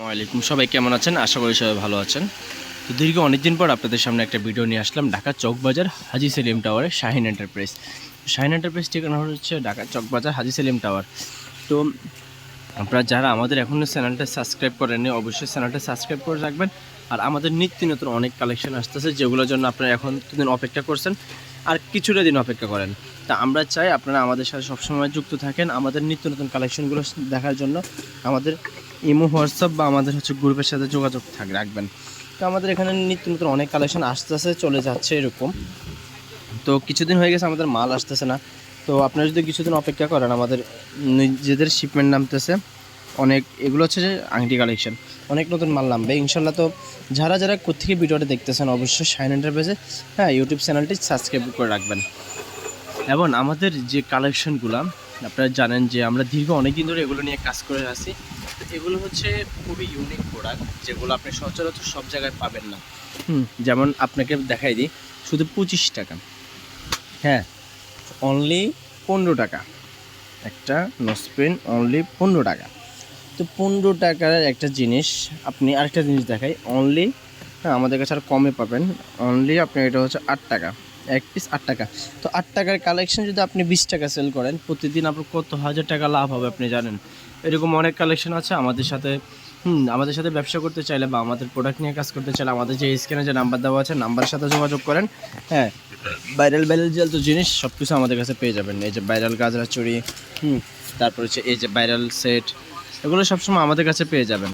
আসসালামাইকুম সবাই কেমন আছেন? আশা করি সবাই ভালো আছেন। তো দীর্ঘ অনেকদিন পর আপনাদের সামনে একটা ভিডিও নিয়ে আসলাম, ঢাকা চকবাজার হাজি সেলিম টাওয়ারে শাহিন এন্টারপ্রাইজ। শাহিন এন্টারপ্রাইজ ঠিকানা হচ্ছে ঢাকা চকবাজার হাজি সেলিম টাওয়ার। তো আপনারা যারা আমাদের এখনও চ্যানেলটা সাবস্ক্রাইব করেননি, অবশ্যই চ্যানেলটা সাবস্ক্রাইব করে রাখবেন। আর আমাদের নিত্য নতুন অনেক কালেকশন আসতেছে, যেগুলোর জন্য আপনারা এখন দিন অপেক্ষা করছেন আর কিছুটা দিন অপেক্ষা করেন। তা আমরা চাই আপনারা আমাদের সাথে সবসময় যুক্ত থাকেন আমাদের নিত্য নতুন কালেকশনগুলো দেখার জন্য। আমাদের ইমো, হোয়াটসঅ্যাপ বা আমাদের হচ্ছে গ্রুপের সাথে যোগাযোগ থাক, রাখবেন। তো আমাদের এখানে নিত্য নতুন অনেক কালেকশন আসতেছে, চলে যাচ্ছে এরকম। তো কিছুদিন হয়ে গেছে আমাদের মাল আসতেছে না। তো আপনারা যদি কিছুদিন অপেক্ষা করেন, আমাদের নিজেদের শিপমেন্ট নামতেছে, অনেক, এগুলো হচ্ছে যে আংটি কালেকশন অনেক নতুন মাল নামবে। ইনশাল্লাহ তো যারা যারা কোথেকে ভিডিওটা দেখতেছেন, অবশ্যই শাইন এন্টারপ্রাইজে হ্যাঁ ইউটিউব চ্যানেলটি সাবস্ক্রাইব করে রাখবেন। এবং আমাদের যে কালেকশনগুলো আপনারা জানেন যে আমরা দীর্ঘ অনেক দিন ধরে এগুলো নিয়ে কাজ করে আসি এগুলো হচ্ছে খুবই ইউনিক প্রোডাক্ট যেগুলো আপনি সচরাচর সব জায়গায় পাবেন না। হুম, যেমন আপনাকে দেখাই দিই, শুধু পঁচিশ টাকা। হ্যাঁ অনলি পনেরো টাকা। একটা নোসপেন অনলি পনেরো টাকা। তো পনেরো টাকার একটা জিনিস, আপনি আরেকটা জিনিস দেখাই অনলি হ্যাঁ আমাদের কাছে আর কমে পাবেন। অনলি আপনি এটা হচ্ছে আট টাকা। এক পিস আট টাকা। তো আট টাকার কালেকশন যদি আপনি বিশ টাকা সেল করেন, প্রতিদিন আপনার কত হাজার টাকা লাভ হবে আপনি জানেন। এরকম অনেক কালেকশন আছে, আমাদের সাথে, হুম, আমাদের সাথে ব্যবসা করতে চাইলে বা আমাদের প্রোডাক্ট নিয়ে কাজ করতে চাইলে আমাদের যে স্ক্যানে যে নাম্বার দেওয়া আছে নাম্বারের সাথে যোগাযোগ করেন হ্যাঁ। ভাইরাল ভাইরাল জেল তো জিনিস সব কিছু আমাদের কাছে পেয়ে যাবেন। এই যে ভাইরাল গাজরা চুরি, হুম, তারপর হচ্ছে এই যে ভাইরাল সেট এগুলো সবসময় আমাদের কাছে পেয়ে যাবেন।